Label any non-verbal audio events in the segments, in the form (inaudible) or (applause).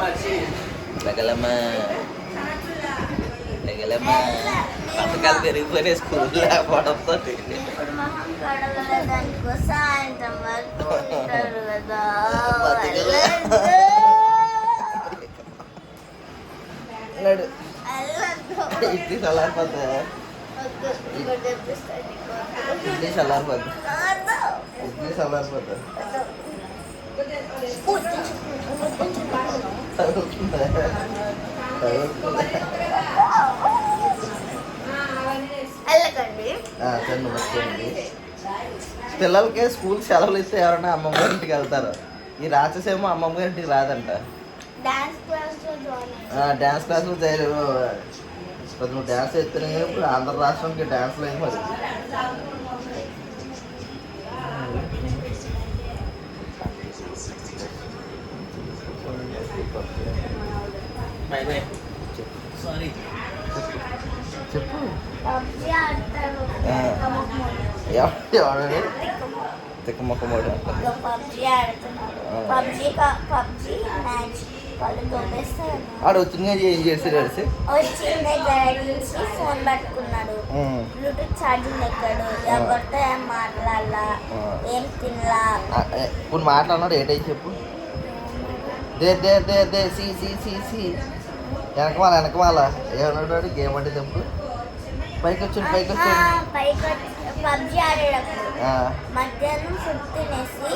లగలమ్మా లగలమ్మా పథకాలు పెరిగిపోయినాయి స్కూల్ లేకపోవడంతో ఇప్పుడు మొహం కడగల దానికోసం సాయంత్రం వరకు ఉంటారు కదా బతికలు. వెళ్ళొద్దు. ఇడ్లీ చల్లారిపోద్దా వద్దు. ఇంకోటి తెప్పిస్తాను నీకు. ఇడ్లీ చల్లారిపోద్దా వద్దు. ఇడ్లీ చల్లారిపోద్దా పిల్లలకి స్కూల్ సెలవులు ఇస్తే ఎవరైనా అమ్మమ్మ ఇంటికి వెళ్తారు. ఈ రాక్షసేమో అమ్మమ్మ ఇంటికి రాదంట. క్లాస్ డ్యాన్స్ క్లాసులు చేయలేము ఇప్పుడు నువ్వు డ్యాన్స్ ఎత్తున్నా కానీ ఇప్పుడు ఆంధ్ర రాష్ట్రానికి డ్యాన్స్ లేదు మరి సారీ చెప్పు పబ్జి ఆడతారు ఆ. కమ్మకమోడు. ఎవరు ఎవరు తిక్కమొక్కమోడు ఇంకా పబ్జి ఆడుతున్నారు ఆ. పబ్జి పబ్జి మ్యాచ్ వాళ్ళు దొబ్బేస్తారు ఆడు వచ్చిందిగా ఏం చేసి నడిచి వచ్చిందే గడిచి ఫోన్ పట్టుకున్నాడు. బ్లూటూత్ ఛార్జింగ్ ఎక్కాడు? ఎవరితో ఏం మాట్లాడాలా. ఏం తినలా? ఇప్పుడు మాట్లాడినాడు ఏంటని చెప్పు. దే దే దే దే సి సి సి సి. వెనకమాల వెనకమాల ఏమన్నాడు? గేమ్ అంటే చెప్పు. పైకి వచ్చాడు పైకి వచ్చాడు పైకి పబ్జి ఆడేటప్పుడు. మధ్యాహ్నం ఫుడ్ తినేసి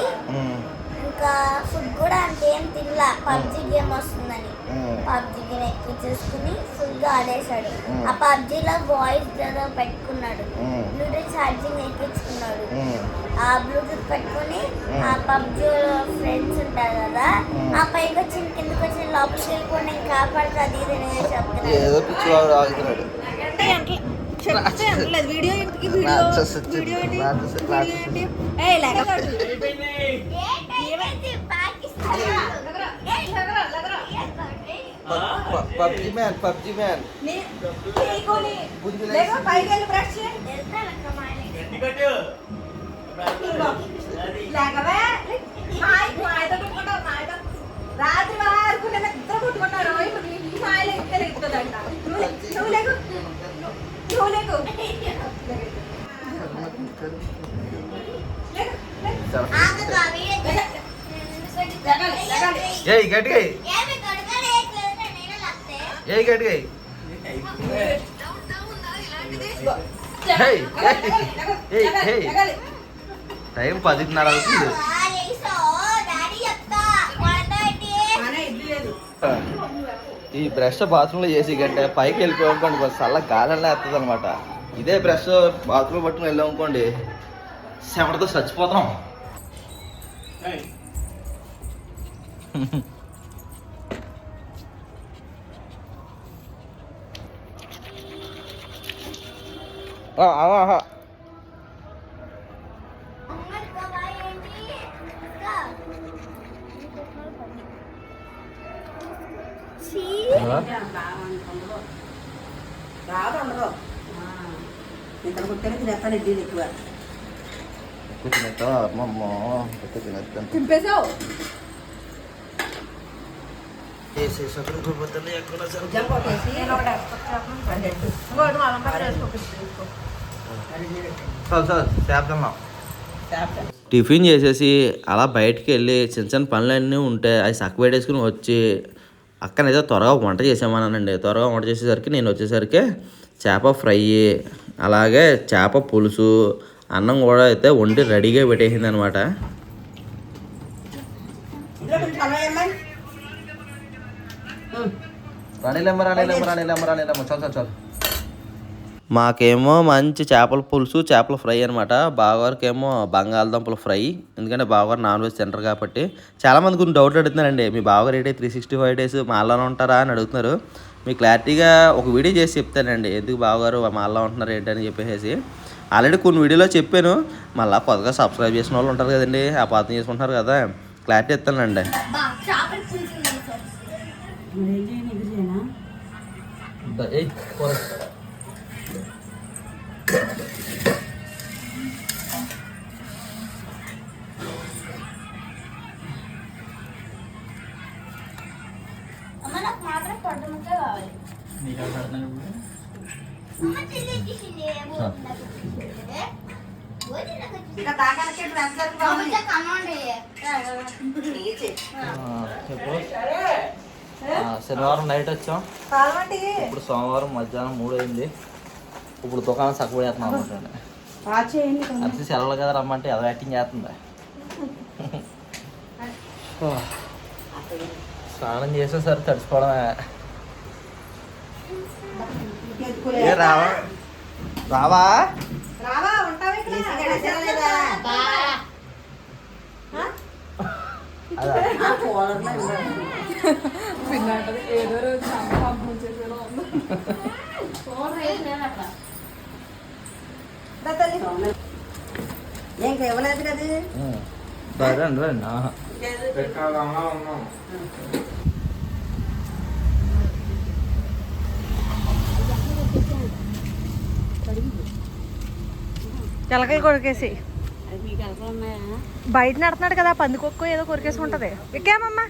ఇంకా ఫుడ్ కూడా అంటే ఏం తినలా. పబ్జి గేమ్ వస్తుందని. ఉమ్, పబ్జి గేమ్ ఎక్కించేసుకుని ఫుల్గా ఆడేశాడు. ఆ పబ్జిలో వాయిస్ ఏదో పెట్టుకున్నాడు. బ్లూటూత్ ఛార్జింగ్ ఎక్కించుకున్నాడు. ఆ బ్లూటూత్ పెట్టుకుని. ఆ పబ్జి ఫ్రెండ్స్ ఉంటారు కదా. ఆ పైకి వచ్చి కిందకి వచ్చి లోపలికి వెళ్ళిపోయి నేను కాపాడుతా అది ఇది అని చెప్తున్నాడు. ఏదో పిచ్చివాడు ఆగుతున్నాడు. చెప్తే అనలేదు వీడియో వీడియో? వీడియో ఏంటి? ఏ లేకపోతే పబ్జి మ్యాన్ పబ్జి మ్యాన్ గుంజులేసి- లేక పైకి వెళ్ళి బ్రష్ చేయి వెళ్తానక్క మా ఇంటికి. లేకవే మాయ మాయతో కొట్టుకుంటావు మాయతో రాత్రి వరకు నేను ఇద్దరు కొట్టుకుంటారు ఇప్పుడు ఈ మాయలు ఎక్కడ ఎక్కుతుందంట నువ్వు లే- నువ్వు లేకు నువ్వు లేకు లేకు, లేకు. ఆగదు, ఆ వీడియో తీస్తా. లగాలి, లగాలి. ఏయ్ గట్టిగా ఏయ్ గట్టిగా. టైం పదిన్నర అవుతుంది. ఈ బ్రష్ బాత్రూంలో చేసి కంటే పైకి వెళ్ళిపోయామనుకోండి కొంచెం చల్ల గాలి వేస్తుంది అనమాట. ఇదే బ్రష్ బాత్రూమ్ పట్టుకుని వెళ్ళాం అనుకోండి చెమటతో చచ్చిపోతాం. (laughs) ఆ, ఆ, ఆ. అమ్మడి కబాయి ఏంటి? ఇంకా. ఛీ. ఆ? రాదు ఉండదు ఇంత కుట్టని తినేస్తాను ఇడ్లీలు ఎక్కువ ఎక్కువ తినేస్తావా అమ్మమ్మ ఎక్కువ తినేస్తాను తింపేసావు జంప్ కొట్టేసి నేను ఒకటి రెండు ఎట్టు. ఇంకోటి మా అమ్మ చేసుకో. చాలు చాలు చేద్దాం చేస్తా. టిఫిన్ చేసేసి అలా బయటికి వెళ్ళి చిన్న చిన్న పనులన్నీ ఉంటే అవి చక్క పెట్టేసుకుని వచ్చి అక్కనైతే త్వరగా వంట చేసామన్నానండి త్వరగా వంట చేసేసరికి నేను వచ్చేసరికి చేప ఫ్రై అలాగే చేప పులుసు అన్నం కూడా అయితే వండి రెడీగా పెట్టేసింది అనమాట ఇందులో కొంచెం అన్నం వేయమ్మా. ఉమ్. రాణిలమ్మ రాణిలమ్మ రాణిలమ్మ రాణిలమ్మ చాలు చాలు చాలు. మాకేమో మంచి చేపల పులుసు చేపల ఫ్రై అనమాట బావగారికేమో బంగాళదుంపల ఫ్రై. ఎందుకంటే బావగారు నాన్ వెజ్ తింటారు కాబట్టి. చాలామంది కొన్ని డౌట్లు అడుగుతున్నారండి. మీ బావగారు ఏంటి త్రీ సిక్స్టీ ఫైవ్ డేస్ మాల్లోనే ఉంటారా అని అడుగుతున్నారు. మీకు క్లారిటీగా ఒక వీడియో చేసి చెప్తానండి. ఎందుకు బావగారు మాల్లో ఉంటున్నారు ఏంటని చెప్పేసి. ఆల్రెడీ కొన్ని వీడియోలో చెప్పాను. మళ్ళీ కొత్తగా సబ్స్క్రైబ్ చేసిన వాళ్ళు ఉంటారు కదండి. ఆ పాతం చేసుకుంటారు కదా. క్లారిటీ ఇస్తానండి మరి ఏం చేయను, ఇది చేయనా? పడ్డముకే కావాలి నీకు అక్కడ పెడతాను ఇప్పుడు అమ్మ తినేసింది ఏమో నాకు ఇచ్చింది. పోయి నాకు ఇచ్చింది. ఇక తాగాలకి ఎంత జరుగుతుంది అమ్మతో కమ్మండి. ఇప్పుడు శనివారం నైట్ వచ్చాం. ఇప్పుడు సోమవారం మధ్యాహ్నం మూడు అయింది ఇప్పుడు దుకాణం సక్కుపడేస్తున్నాం అనమాట అతి సెలవులు కదా రమ్మంటే ఎలా యాక్టింగ్ చేస్తుంది? స్నానం చేసేసరి తడిచిపోవడమే ఏ రావా? రావా? రావా ఉంటావా ఇక్కడ అదే దా తల్లి ఇంకా ఇవ్వలేదు కదా ఉం. రండి రండి ఆహా. తెలకాయ కొరికేసి బయట నడుతున్నాడు కదా పందికొక్కు ఏదో కొరికేసి ఉంటది ఎక్కామమ్మా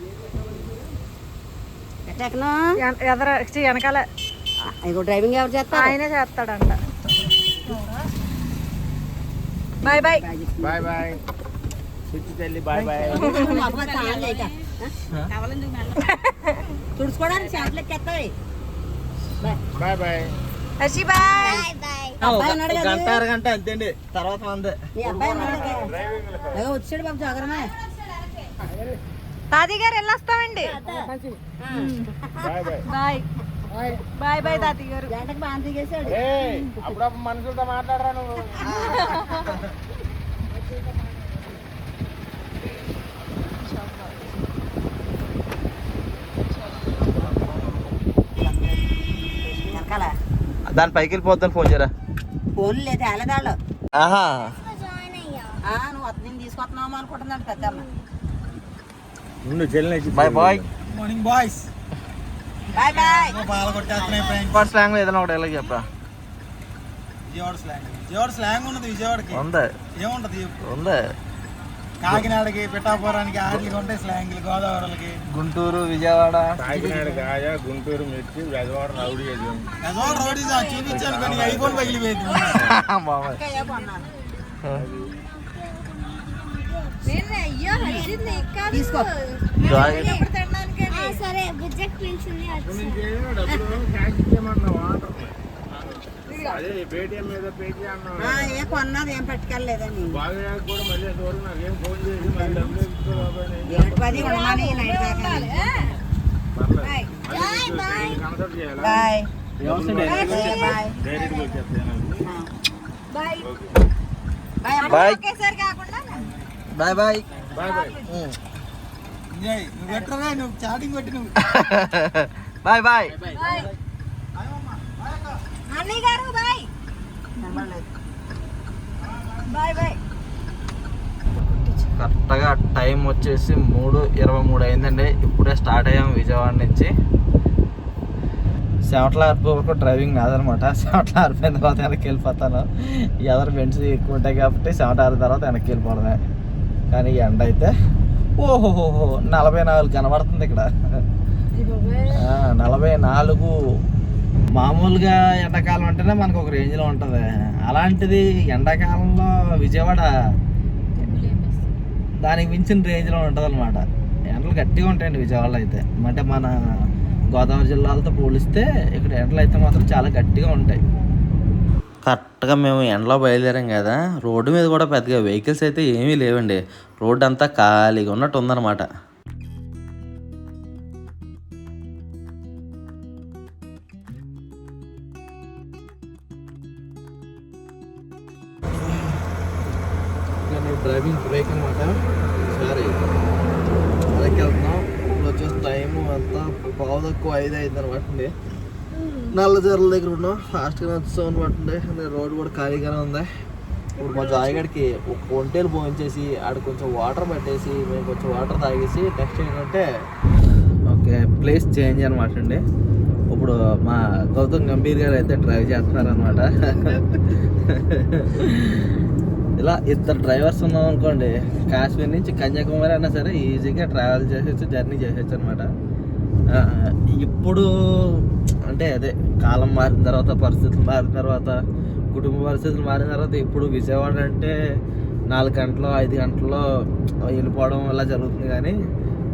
ఎదర వెనకాల. ఇగో డ్రైవింగ్ ఎవరు చేస్తారు? ఆయనే చేస్తాడంట. Bye bye. Bye bye. తల్లి బాయ్ బాయ్. తుడుచుకోవడానికి బాయ్. Bye Harshi bye. గంట అరగంట అంతేండి. తర్వాత మందే వచ్చాడు బాబు జాగ్రమే తాతయ్య గారు వెళ్ళొస్తామండి. Bye bye. Bye. Bye bye తాతయ్య గారు. గంటకు బాగా దిగేశాడు మనుషులతో మాట్లాడరా నువ్వు? దాని పైకి వెళ్ళిపోతాను ఫోన్ చేయరా? ఫోన్ లేదు వెళ్ళదాళ్ళు ఆహా. జాయిన్ అయ్యాం. నువ్వు అతను నేను తీసుకొస్తున్నావు అనుకుంటున్నాడు పెద్దమ్మ. ముందు చెల్లి bye bye morning boys bye bye బాగా కొట్టేస్తున్నాయి ఫ్రెండ్ ఫస్ట్ స్లాంగ్ ఏదైనా ఒకటి ఎలా చెప్పరా? విజయవాడ స్లాంగ్ విజయవాడ స్లాంగ్ ఉన్నది విజయవాడకి. ఉంది? ఏముంటది ఉంది? కాకినాడకి పిఠాపురానికి ఆటలకి ఉంటాయి స్లాంగ్లు గోదావరికి గుంటూరు విజయవాడ? కాకినాడ గాయ గుంటూరు మిర్చి బెజవాడ రౌడీ అది విజయవాడ రోడ్ చూపించాను కానీ ఐఫోన్ పగిలిపోయింది. (laughs) బాబాయ్. తీసుకో జాయ్ ఆ, సరే బుజ్జకి పిలిచింది వచ్చింది అదే పేటిఎం మీద పేటీ అన్నావు ఆ, ఏ కొన్నది ఏం పట్టుకెళ్ళలేదని బాగా కూడా మళ్ళీ దూరం నాకేం ఫోన్ చేసి మళ్ళీ డబ్బులు ఇస్తూ బాబాయ్ ఏడు పది ఉండమని నైట్ దాకా బాయ్ బాయ్ కన్సల్ట్ చేయాలా బాయ్ డైరెక్ట్ బాయ్ డైరెక్ట్గా వచ్చేస్తాను బాయ్ bye bye అన్నయ్య గారు కరెక్ట్గా టైం వచ్చేసి మూడు ఇరవై మూడు అయిందండి. ఇప్పుడే స్టార్ట్ అయ్యాం విజయవాడ నుంచి. సెవెంట్ల ఆర్పి వరకు డ్రైవింగ్ నాదనమాట. సెవెంట్ల ఆరిపోయిన తర్వాత వెనక్కి వెళ్ళిపోతాను. ఎదరు బెండ్స్ ఎక్కువ ఉంటాయి కాబట్టి సెవెంట్ ఆరిన తర్వాత వెనక్కి వెళ్ళిపోవడమే. కానీ ఎండ అయితే ఓహోహోహో నలభై నాలుగు కనబడుతుంది ఇక్కడ. నలభై నాలుగు. మామూలుగా ఎండాకాలం అంటేనే మనకు ఒక రేంజ్లో ఉంటుంది. అలాంటిది ఎండాకాలంలో విజయవాడ దానికి మించిన రేంజ్లో ఉంటుంది అనమాట ఎండలు గట్టిగా ఉంటాయండి విజయవాడలో అయితే. అంటే మన గోదావరి జిల్లాలతో పోలిస్తే ఇక్కడ ఎండలు అయితే మాత్రం చాలా గట్టిగా ఉంటాయి. కరెక్ట్గా మేము ఎండలో బయలుదేరాం కదా రోడ్డు మీద కూడా పెద్దగా వెహికల్స్ అయితే ఏమీ లేవండి. రోడ్డు అంతా ఖాళీగా ఉన్నట్టు ఉందన్నమాట. డ్రైవింగ్ బ్రేక్ అనమాట సరే. అలాగే వెళ్తున్నాం ఇప్పుడు వచ్చేసి టైం అంతా పావు తక్కువ ఐదు అయింది అనమాట అండి. నల్లజర్ల దగ్గర ఉన్నాం. ఫాస్ట్గా వచ్చాం అనమాట అండి రోడ్ కూడా ఖాళీగానే ఉంది. ఇప్పుడు మా జాయిగడికి ఒక ఒంటేలు పోయించేసి ఆడ కొంచెం వాటర్ పెట్టేసి మేము కొంచెం వాటర్ తాగేసి నెక్స్ట్ ఏంటంటే ఓకే ప్లేస్ చేంజ్ అనమాట అండి. ఇప్పుడు మా గౌతమ్ గంభీర్ గారు అయితే డ్రైవ్ చేస్తున్నారు అనమాట ఇలా ఇద్దరు డ్రైవర్స్ ఉన్నాం అనుకోండి కాశ్మీర్ నుంచి కన్యాకుమారి అయినా సరే ఈజీగా ట్రావెల్ చేసేచ్చు జర్నీ చేసేచ్చు అనమాట ఇప్పుడు అంటే అదే కాలం మారిన తర్వాత పరిస్థితులు మారిన తర్వాత కుటుంబ పరిస్థితులు మారిన తర్వాత ఇప్పుడు విజయవాడ అంటే నాలుగు గంటలు ఐదు గంటల్లో వెళ్ళిపోవడం వల్ల జరుగుతుంది. కానీ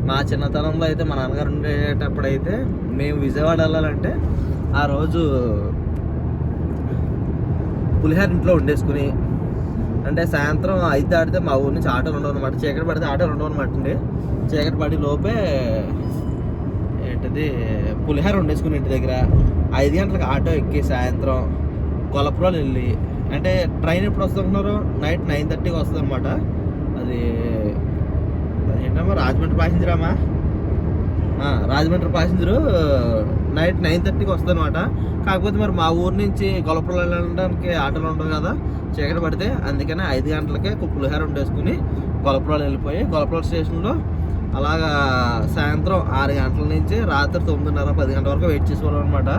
మా చిన్నతనంలో అయితే మా నాన్నగారు ఉండేటప్పుడైతే మేము విజయవాడ వెళ్ళాలంటే ఆ రోజు పులిహార ఇంట్లో వండేసుకుని అంటే సాయంత్రం ఐదు దాటితే మా ఊరి నుంచి ఆటోలు ఉండవు అనమాట చీకటి పడితే ఆటోలు ఉండవు అనమాట అండి. చీకటి పడి లోపే ఏంటిది పులిహార వండేసుకుని ఇంటి దగ్గర ఐదు గంటలకు ఆటో ఎక్కి సాయంత్రం కొలపురాలు వెళ్ళి అంటే ట్రైన్ ఎప్పుడు వస్తున్నారు నైట్ నైన్ థర్టీకి వస్తుంది అనమాట అది ఏంటమ్మా రాజమండ్రి ప్యాసింజరామా రాజమండ్రి ప్యాసింజరు నైట్ నైన్ థర్టీకి వస్తుంది అనమాట కాకపోతే మరి మా ఊరు నుంచి గొలపురం వెళ్ళడానికి ఆటోలు ఉండవు కదా చీకటి పడితే అందుకనే ఐదు గంటలకే కు- పులిహోర వండేసుకుని గొలపురాలు వెళ్ళిపోయి గొలపురం స్టేషన్లో అలాగా సాయంత్రం ఆరు గంటల నుంచి రాత్రి తొమ్మిదిన్నర పది గంటల వరకు వెయిట్ చేసేవాళ్ళం అనమాట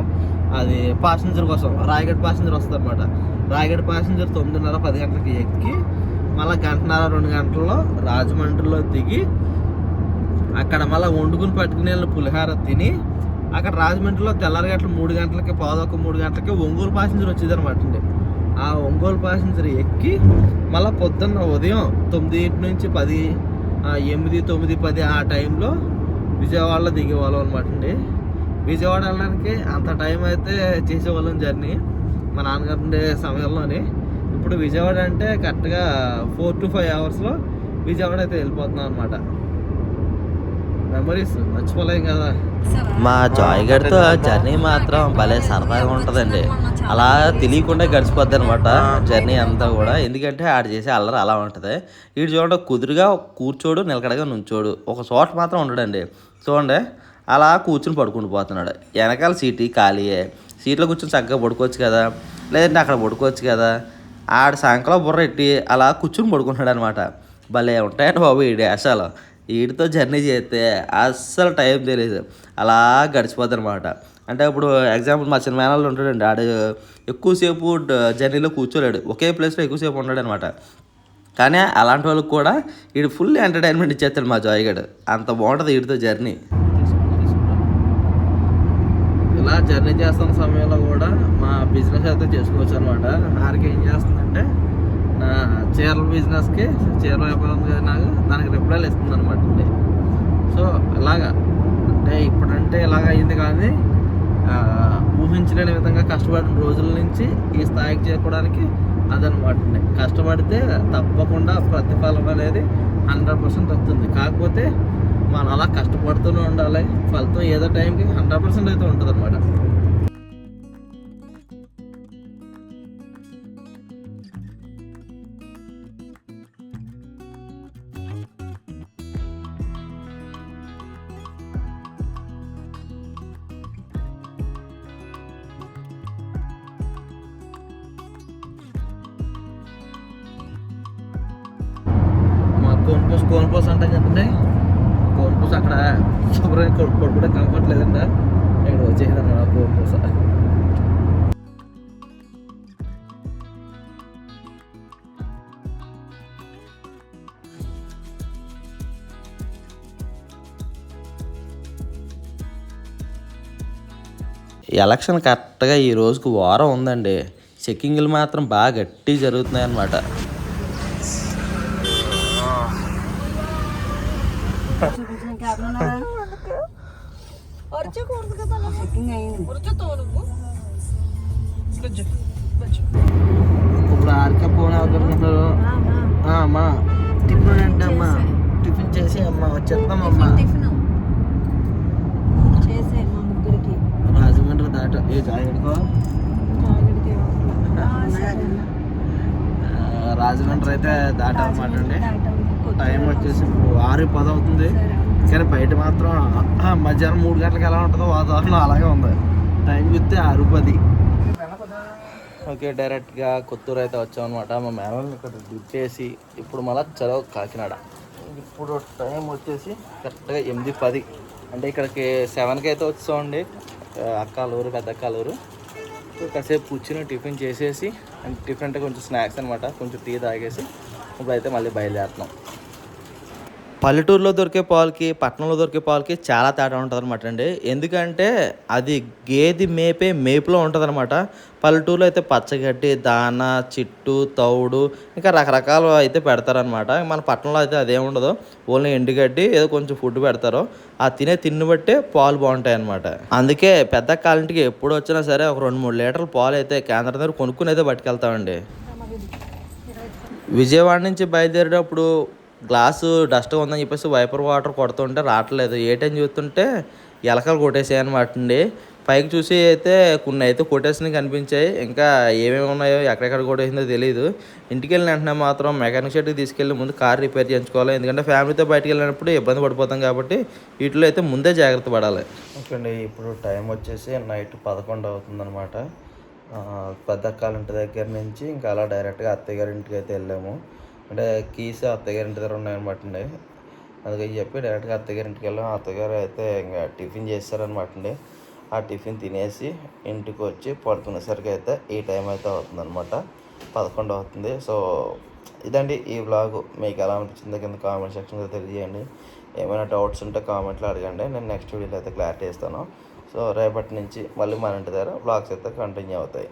అది ప్యాసింజర్ కోసం రాయగడ్ ప్యాసింజర్ వస్తుంది అనమాట రాయగడ్ ప్యాసింజర్ తొమ్మిదిన్నర పది గంటలకి ఎక్కి మళ్ళీ గంటన్నర రెండు గంటల్లో రాజమండ్రిలో దిగి అక్కడ మళ్ళీ వండుకుని పట్టుకుని వెళ్ళిన పులిహార తిని అక్కడ రాజమండ్రిలో తెల్లారి మూడు గంటలకి పాదొక మూడు గంటలకి ఒంగోలు ప్యాసింజర్ వచ్చేది అనమాట అండి. ఆ ఒంగోలు ప్యాసింజర్ ఎక్కి మళ్ళీ పొద్దున్న ఉదయం తొమ్మిది నుంచి పది ఎనిమిది తొమ్మిది పది ఆ టైంలో విజయవాడలో దిగేవాళ్ళం అనమాట అండి. విజయవాడ వెళ్ళడానికి అంత టైం అయితే చేసేవాళ్ళం జర్నీ మా నాన్నగారు ఉండే సమయంలోనే. ఇప్పుడు విజయవాడ అంటే కరెక్ట్గా ఫోర్ టు ఫైవ్ అవర్స్లో విజయవాడ అయితే వెళ్ళిపోతున్నాం అనమాట మెమరీస్ మర్చిపోలేం కదా. మా జాయ్ గారితో జర్నీ మాత్రం భలే సరదాగా ఉంటుందండి. అలా తెలియకుండా గడిచిపోద్ది అనమాట జర్నీ అంతా కూడా. ఎందుకంటే ఆడు చేసే అల్లరి అలా ఉంటుంది. వీడు చూడండి కుదురుగా కూర్చోడు నిలకడగా నుంచోడు. ఒక చోట మాత్రం ఉండడండి. చూడండి అలా కూర్చుని పడుకుని పోతున్నాడు. వెనకాల సీటు ఖాళీయే సీట్లో కూర్చొని చక్కగా పడుకోవచ్చు కదా. లేదంటే అక్కడ పడుకోవచ్చు కదా. ఆడ సాయంకాలం బుర్ర ఎట్టి అలా కూర్చుని పడుకుంటున్నాడు అనమాట భలే ఉంటాయండి బాబు ఈ డ్యాషాలు వీటితో జర్నీ చేస్తే అస్సలు టైం తెలియదు. అలా గడిచిపోద్దనమాట అంటే ఇప్పుడు ఎగ్జాంపుల్ మా చిన్న మేనల్లో ఉంటాడండి. ఆడు ఎక్కువసేపు జర్నీలో కూర్చోలేడు. ఒకే ప్లేస్లో ఎక్కువసేపు ఉన్నాడు అనమాట కానీ అలాంటి వాళ్ళకి కూడా వీడు ఫుల్ ఎంటర్టైన్మెంట్ ఇచ్చేస్తాడు మా జాయిగాడు. అంత బాగుంటుంది వీటితో జర్నీ. ఇలా జర్నీ చేస్తున్న సమయంలో కూడా మా బిజినెస్ అయితే చేసుకోవచ్చు అనమాట ఆరికి ఏం చేస్తుందంటే నా చీరల బిజినెస్కి చీరల వ్యాపారం నాకు దానికి రిప్లైలు ఇస్తుంది అనమాట అండి. సో ఇలాగా అంటే ఇప్పుడంటే ఇలాగ అయింది కానీ ఊహించలేని విధంగా కష్టపడిన రోజుల నుంచి ఈ స్థాయికి చేరుకోవడానికి అదనమాట అండి. కష్టపడితే తప్పకుండా ప్రతిఫలం అనేది హండ్రెడ్ పర్సెంట్ వస్తుంది. కాకపోతే మనం అలా కష్టపడుతూనే ఉండాలి. ఫలితం ఏదో టైంకి హండ్రెడ్ పర్సెంట్ అయితే ఉంటుంది అనమాట ఇప్పుడు కూడా కంఫర్ట్ లేదండి ఇక్కడ వచ్చేసాను నాకు కోన్పోస ఎలక్షన్ కరెక్ట్గా ఈ రోజుకు వారం ఉందండి. చెక్కింగ్లు మాత్రం బాగా గట్టి జరుగుతున్నాయి అన్నమాట ఇప్పుడు ఆర్కే ఫోన్ అవుతున్నారు అమ్మా టిఫిన్ అంటే అమ్మా. టిఫిన్ చేసి అమ్మా. వచ్చేస్తామమ్మా చేసే మా ముగ్గురికి. రాజమండ్రి దాట. ఏ రాజమండ్రి అయితే దాటాలన్నమాట అండి. టైం వచ్చేసి ఆరు పది అవుతుంది కానీ బయట మాత్రం మధ్యాహ్నం మూడు గంటలకు ఎలా ఉంటుందో వాతావరణం అలాగే ఉంది. టైం చూస్తే ఆరు పది ఓకే డైరెక్ట్గా కొత్తూరు అయితే వచ్చాం అనమాట మా మేనల్ని ఇక్కడ దింపేసి ఇప్పుడు మళ్ళీ చదవ కాకినాడ. ఇప్పుడు టైం వచ్చేసి కరెక్ట్గా ఎనిమిది పది. అంటే ఇక్కడికి సెవెన్కి అయితే వచ్చామండి. ఆ, అక్కాలూరు పెద్ద అక్కాలూరు కాసేపు కూర్చుని టిఫిన్ చేసేసి అండ్ టిఫిన్ అంటే కొంచెం స్నాక్స్ అనమాట కొంచెం టీ తాగేసి ఇప్పుడైతే మళ్ళీ బయలుదేరుతున్నాం. పల్లెటూరులో దొరికే పాలకి పట్టణంలో దొరికే పాలకి చాలా తేడా ఉంటుంది అనమాట అండి. ఎందుకంటే అది గేదె మేపే మేపులో ఉంటుంది అనమాట పల్లెటూరులో అయితే పచ్చగడ్డి దాన చిట్టు తౌడు ఇంకా రకరకాలు అయితే పెడతారనమాట మన పట్టణంలో అయితే అదేం ఉండదు. ఓన్లీ ఎండుగడ్డి ఏదో కొంచెం ఫుడ్ పెడతారు. ఆ తినే తిన్ను బట్టే పాలు బాగుంటాయి అనమాట అందుకే పెద్ద కాలింటికి ఎప్పుడు వచ్చినా సరే ఒక రెండు మూడు లీటర్ల పాలు అయితే కేంద్రం దగ్గర కొనుక్కుని అయితే పట్టుకెళ్తామండి. విజయవాడ నుంచి బయలుదేరేటప్పుడు గ్లాసు డస్ట్ ఉందని చెప్పేసి వైపర్ వాటర్ కొడుతుంటే రావట్లేదు. ఏ టైం చూస్తుంటే ఎలకలు కొట్టేసాయి అనమాట అండి పైకి చూసి అయితే కొన్ని అయితే కొట్టేసినవి కనిపించాయి. ఇంకా ఏమేమి ఉన్నాయో ఎక్కడెక్కడ కొట్టేసిందో తెలియదు ఇంటికి వెళ్ళిన వెంటనే మాత్రం మెకానిక్ షెడ్కి తీసుకెళ్ళి ముందు కార్ రిపేర్ చేయించుకోవాలి. ఎందుకంటే ఫ్యామిలీతో బయటకు వెళ్ళినప్పుడు ఇబ్బంది పడిపోతాం కాబట్టి వీటిలో అయితే ముందే జాగ్రత్త పడాలి. ఓకే అండి ఇప్పుడు టైం వచ్చేసి నైట్ పదకొండు అవుతుందన్నమాట. పెద్ద ఇంటి దగ్గర నుంచి ఇంకా అలా డైరెక్ట్గా అత్తయ్య గారి ఇంటికి అయితే వెళ్ళాము. అంటే కీస్ అత్తగారింటి ఇంటి దగ్గర ఉన్నాయన్నమాట అండి అందుకని చెప్పి డైరెక్ట్గా అత్తయ్య గారి ఇంటికి అయితే ఇంకా టిఫిన్ చేస్తారనమాట అండి ఆ టిఫిన్ తినేసి ఇంటికి వచ్చి పడుకునేసరికి అయితే ఈ టైం అయితే అవుతుందన్నమాట. పదకొండు అవుతుంది. సో ఇదండి ఈ వ్లాగ్. మీకు ఎలా అనిపించిందో కింద కామెంట్ సెక్షన్లో తెలియజేయండి. ఏమైనా డౌట్స్ ఉంటే కామెంట్లో అడగండి. నేను నెక్స్ట్ వీడియోలో అయితే క్లారిటీ ఇస్తాను. సో రేపటి నుంచి మళ్ళీ మన ఇంటి దగ్గర బ్లాగ్స్ అయితే కంటిన్యూ అవుతాయి.